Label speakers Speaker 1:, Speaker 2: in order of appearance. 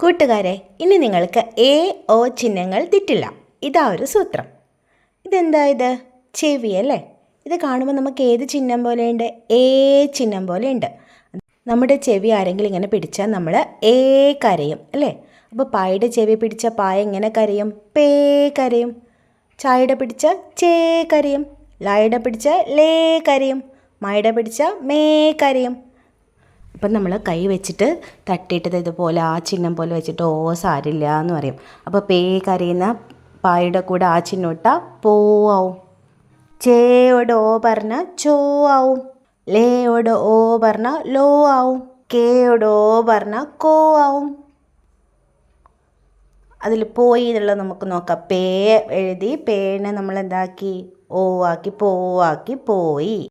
Speaker 1: കൂട്ടുകാരെ ഇനി നിങ്ങൾക്ക് എ ഓ ചിഹ്നങ്ങൾ തെറ്റില്ല. ഇതാ ഒരു സൂത്രം. ഇതെന്താ ഇത്? ചെവി അല്ലേ? ഇത് കാണുമ്പോൾ നമുക്ക് ഏത് ചിഹ്നം പോലെയുണ്ട്? എ ചിഹ്നം പോലെയുണ്ട്. നമ്മുടെ ചെവി ആരെങ്കിലും ഇങ്ങനെ പിടിച്ചാൽ നമ്മൾ ഏ കരയും അല്ലേ? അപ്പോൾ പായയുടെ ചെവി പിടിച്ച പായ എങ്ങനെ കരയും? പേ കരയും. ചായയുടെ പിടിച്ച ചേ കരയും. ലായുടെ പിടിച്ച ലേ കരയും. മായുടെ പിടിച്ച മേ കരയും. അപ്പം നമ്മൾ കൈ വെച്ചിട്ട് തട്ടിയിട്ടത് ഇതുപോലെ ആ ചിഹ്നം പോലെ വെച്ചിട്ട് ഓ സാരില്ല എന്ന് പറയും. അപ്പോൾ പേ കരയുന്ന പായുടെ കൂടെ ആ ചിഹ്നം ഇട്ടാൽ പോ ആവും. ചേയോട് ഓ പറഞ്ഞാൽ ചോ ആവും. ലേയോട് ഓ പറഞ്ഞാൽ ലോ ആവും. കേയോട് ഓ പറഞ്ഞാൽ കോ ആവും. അതിൽ പോയി എന്നുള്ളത് നമുക്ക് നോക്കാം. പേ എഴുതി പേനെ നമ്മൾ എന്താക്കി? ഓ ആക്കി പോ ആക്കി പോയി.